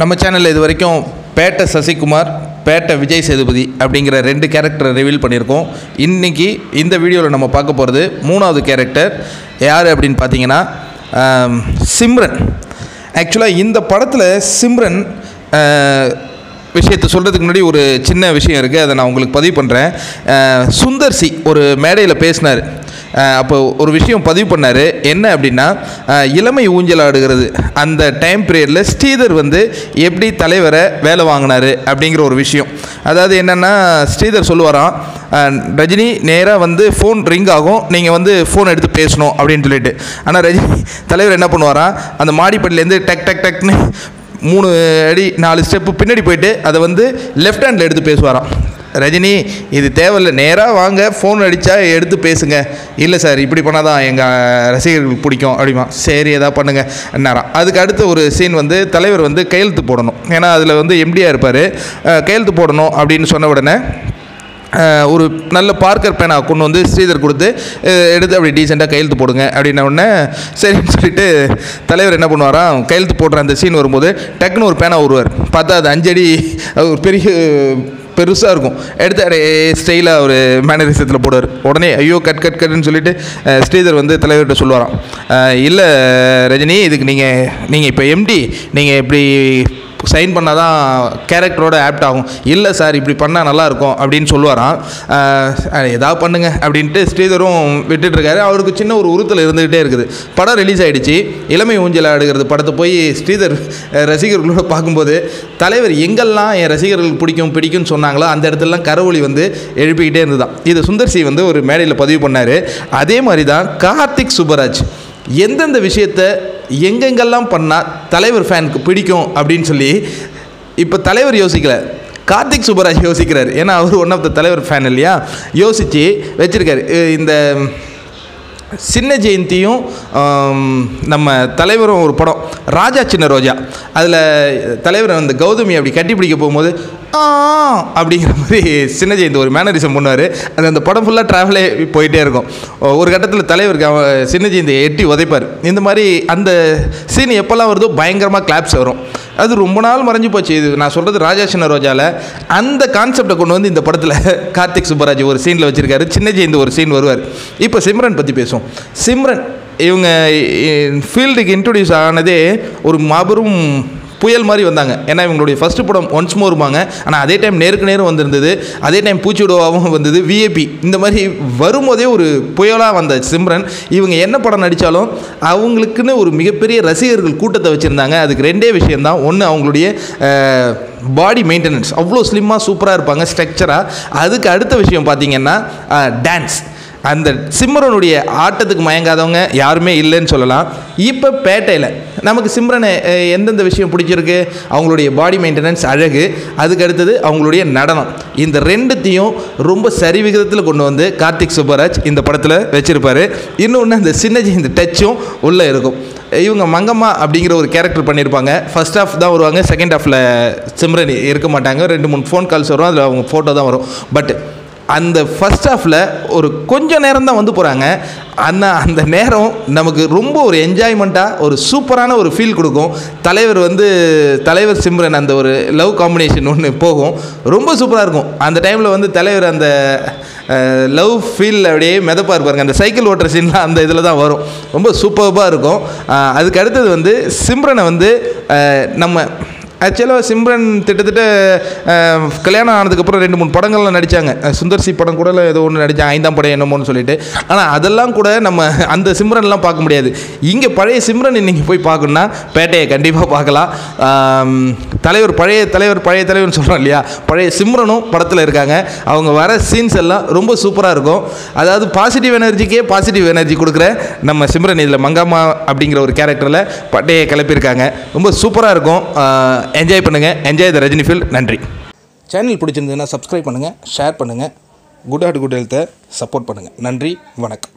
நம்ம சேனலில் இது வரைக்கும் பேட்டை சசிகுமார் பேட்டை விஜய் சேதுபதி அப்படிங்கிற ரெண்டு கேரக்டரை ரிவீல் பண்ணியிருக்கோம். இன்றைக்கி இந்த வீடியோவில் நம்ம பார்க்க போகிறது மூணாவது கேரக்டர் யார் அப்படின்னு பார்த்தீங்கன்னா சிம்ரன். ஆக்சுவலாக இந்த படத்தில் சிம்ரன் விஷயத்தை சொல்கிறதுக்கு முன்னாடி ஒரு சின்ன விஷயம் இருக்குது அதை நான் உங்களுக்கு பதிவு பண்ணுறேன் சுந்தர் சி ஒரு மேடையில் பேசினார். அப்போ ஒரு விஷயம் பதிவு பண்ணார். என்ன அப்படின்னா இளமை ஊஞ்சல் ஆடுகிறது. அந்த டைம் பீரியடில் ஸ்ரீதர் வந்து எப்படி தலைவரை வேலை வாங்கினார் அப்படிங்கிற ஒரு விஷயம். அதாவது என்னென்னா ஸ்ரீதர் சொல்லுவாராம் ரஜினி நேராக வந்து ஃபோன் ரிங் ஆகும் நீங்கள் வந்து ஃபோன் எடுத்து பேசணும் அப்படின்னு சொல்லிட்டு. ஆனால் ரஜினி தலைவர் என்ன பண்ணுவாராம் அந்த மாடிப்பட்டிலேருந்து டக் டக் டக்னு மூணு அடி நாலு ஸ்டெப்பு பின்னாடி போயிட்டு அதை வந்து லெஃப்ட் ஹேண்டில் எடுத்து பேசுவாராம். ரஜினி இது தேவையில்லை. நேராக வாங்க ஃபோன் அடித்தா எடுத்து பேசுங்க. இல்லை சார் இப்படி பண்ணால் தான் எங்கள் ரசிகர்களுக்கு பிடிக்கும் அப்படிமா. சரி எதாவது பண்ணுங்கள் நேரம் அதுக்கு அடுத்து ஒரு சீன் வந்து தலைவர் வந்து கையெழுத்து போடணும். ஏன்னா அதில் வந்து எம்டியாக இருப்பார். கையெழுத்து போடணும் அப்படின்னு சொன்ன உடனே ஒரு நல்ல பார்க்கர் பேனா கொண்டு வந்து ஸ்ரீதர் கொடுத்து எடுத்து அப்படி டீசெண்டாக கையெழுத்து போடுங்க அப்படின்ன உடனே சரின்னு சொல்லிட்டு தலைவர் என்ன பண்ணுவாராம்? கையெழுத்து போடுற அந்த சீன் வரும்போது டக்குன்னு ஒரு பேனா வருவார் பார்த்தா அது அஞ்சடி ஒரு பெரிய பெருசாக இருக்கும். எடுத்து அப்படியே ஸ்டைலாக ஒரு மேனரிசத்தில் போடுவார். உடனே ஐயோ கட் கட் கட்னு சொல்லிட்டு ஸ்ரீதர் வந்து தலைவர்கிட்ட சொல்லுவாராம். இல்லை ரஜினி இதுக்கு நீங்கள் நீங்கள் இப்போ எம்டி நீங்கள் இப்படி சைன் பண்ணால் தான் கேரக்டரோட ஆப்ட் ஆகும். இல்லை சார் இப்படி பண்ணால் நல்லாயிருக்கும் அப்படின்னு சொல்லுவாராம். ஏதாவது பண்ணுங்க அப்படின்ட்டு ஸ்ரீதரும் விட்டுட்ருக்காரு அவருக்கு சின்ன ஒரு உறுத்தல் இருந்துக்கிட்டே இருக்குது. படம் ரிலீஸ் ஆகிடுச்சு இளமை ஊஞ்சல் ஆடுகிறது படத்தை போய் ஸ்ரீதர் ரசிகர்களோட பார்க்கும்போது தலைவர் எங்கெல்லாம் என் ரசிகர்களுக்கு பிடிக்கும் பிடிக்கும்னு சொன்னாங்களோ அந்த இடத்துலலாம் கரவொலி வந்து எழுப்பிக்கிட்டே இருந்துதான். இது சுந்தர் சி வந்து ஒரு மேடையில் பதிவு பண்ணார். அதே மாதிரி தான் கார்த்திக் சுப்பராஜ். எந்தெந்த விஷயத்த எங்கெங்கெல்லாம் பண்ணால் தலைவர் ஃபேனுக்கு பிடிக்கும் அப்படின்னு சொல்லி இப்போ தலைவர் யோசிக்கல. கார்த்திக் சுப்பராஜ் யோசிக்கிறார். ஏன்னா அவர் ஒன் ஆஃப் த தலைவர் ஃபேன் இல்லையா? யோசித்து வச்சுருக்காரு. இந்த சின்ன ஜெயந்தியும் நம்ம தலைவரும் ஒரு படம். ராஜா சின்ன ரோஜா. அதில் தலைவர் அந்த கௌதமி அப்படி கட்டி பிடிக்க போகும்போது அப்படிங்கிற மாதிரி சின்ன ஜெயந்தி ஒரு மேனரிசம் பண்ணுவார். அது அந்த படம் ஃபுல்லாக ட்ராவலே போயிட்டே இருக்கும். ஒரு கட்டத்தில் தலைவருக்கு அவன் சின்ன ஜெயந்தியை எட்டி உதைப்பார். இந்த மாதிரி அந்த சீன் எப்போல்லாம் வருதோ பயங்கரமாக கிளாப்ஸ் வரும். அது ரொம்ப நாள் மறைஞ்சு போச்சு. இது நான் சொல்கிறது ராஜா சின்ன ரோஜாவில் அந்த கான்செப்டை கொண்டு வந்து இந்த படத்தில் கார்த்திக் சுப்பராஜ் ஒரு சீனில் வச்சுருக்காரு. சின்ன ஜெயந்தி ஒரு சீன் வருவார். இப்போ சிம்ரன் பற்றி பேசுவோம். சிம்ரன் இவங்க ஃபீல்டுக்கு இன்ட்ரொடியூஸ் ஆனதே ஒரு மாபெரும் புயல் மாதிரி வந்தாங்க. ஏன்னா இவங்களுடைய ஃபஸ்ட்டு படம் ஒன்ஸ் மோருமாங்க ஆனால் அதே டைம் நேருக்கு நேரம் வந்திருந்தது. அதே டைம் பூச்சிவிடுவாகவும் வந்தது. விஏபி இந்த மாதிரி வரும்போதே ஒரு புயலாக வந்த சிம்ரன். இவங்க என்ன படம் நடித்தாலும் அவங்களுக்குன்னு ஒரு மிகப்பெரிய ரசிகர்கள் கூட்டத்தை வச்சுருந்தாங்க. அதுக்கு ரெண்டே விஷயம்தான். ஒன்று அவங்களுடைய பாடி மெயின்டெனன்ஸ் அவ்வளோ ஸ்லிம்மாக சூப்பராக இருப்பாங்க ஸ்ட்ரக்சராக அதுக்கு அடுத்த விஷயம் பார்த்தீங்கன்னா டான்ஸ் அந்த சிம்ரனுடைய ஆட்டத்துக்கு மயங்காதவங்க யாருமே இல்லைன்னு சொல்லலாம். இப்போ பேட்டையில் நமக்கு சிம்ரனை எந்தெந்த விஷயம் பிடிச்சிருக்கு? அவங்களுடைய பாடி மெயின்டெனன்ஸ் அழகு. அதுக்கு அடுத்தது அவங்களுடைய நடனம். இந்த ரெண்டுத்தையும் ரொம்ப சரி விகிதத்தில் கொண்டு வந்து கார்த்திக் சுப்பராஜ் இந்த படத்தில் வச்சுருப்பார். இன்னொன்று அந்த சின்னஜி இந்த டச்சும் உள்ளே இருக்கும். இவங்க மங்கம்மா அப்படிங்கிற ஒரு கேரக்டர் பண்ணியிருப்பாங்க ஃபர்ஸ்ட் ஹாஃப் தான் வருவாங்க செகண்ட் ஹாஃபில் சிம்ரன் இருக்க மாட்டாங்க. ரெண்டு மூணு ஃபோன் கால்ஸ் வரும் அதில் அவங்க ஃபோட்டோ தான் வரும். பட் அந்த ஃபர்ஸ்ட் ஹாஃபில் ஒரு கொஞ்சம் நேரம் தான் வந்து போகிறாங்க ஆனால் அந்த நேரம் நமக்கு ரொம்ப ஒரு என்ஜாய்மெண்ட்டாக ஒரு சூப்பரான ஒரு ஃபீல் கொடுக்கும். தலைவர் வந்து தலைவர் சிம்ரன் அந்த ஒரு லவ் காம்பினேஷன் ஒன்று போகும். ரொம்ப சூப்பராக இருக்கும். அந்த டைமில் வந்து தலைவர் அந்த லவ் ஃபீல் அப்படியே மிதப்பாக இருப்பாருங்க அந்த சைக்கிள் ஓட்டுற சீன்லாம் அந்த இதில் தான் வரும். ரொம்ப சூப்பர்பாக இருக்கும். அதுக்கு அடுத்தது வந்து சிம்ரனை வந்து நம்ம ஆக்சுவலாக சிம்ரன் கிட்டத்தட்ட கல்யாணம் ஆனதுக்கப்புறம் ரெண்டு மூணு படங்கள்லாம் நடித்தாங்க சுந்தர் சி படம் கூட ஏதோ ஒன்று நடித்தாங்க ஐந்தாம் படம் என்னமோன்னு சொல்லிட்டு. ஆனால் அதெல்லாம் கூட நம்ம அந்த சிம்ரன்லாம் பார்க்க முடியாது. இங்கே பழைய சிம்ரன் இன்றைக்கி போய் பார்க்கணுன்னா பேட்டையை கண்டிப்பாக பார்க்கலாம். தலைவர் பழைய தலைவர் பழைய தலைவர்னு சொல்கிறோம் இல்லையா? பழைய சிம்ரனும் படத்தில் இருக்காங்க. அவங்க வர சீன்ஸ் எல்லாம் ரொம்ப சூப்பராக இருக்கும். அதாவது பாசிட்டிவ் எனர்ஜிக்கே பாசிட்டிவ் எனர்ஜி கொடுக்குற நம்ம சிம்ரன் இதில் மங்காமா அப்படிங்கிற ஒரு கேரக்டரில் பட்டையை கிளப்பியிருக்காங்க. ரொம்ப சூப்பராக இருக்கும். என்ஜாய் பண்ணுங்கள் என்ஜாய் த ரஜினி ஃபீல் நன்றி. சேனல் பிடிச்சிருந்ததுன்னா சப்ஸ்கிரைப் பண்ணுங்கள் ஷேர் பண்ணுங்கள் குட் ஹார்ட் குட் ஹெல்த்தை சப்போர்ட் பண்ணுங்கள் நன்றி வணக்கம்.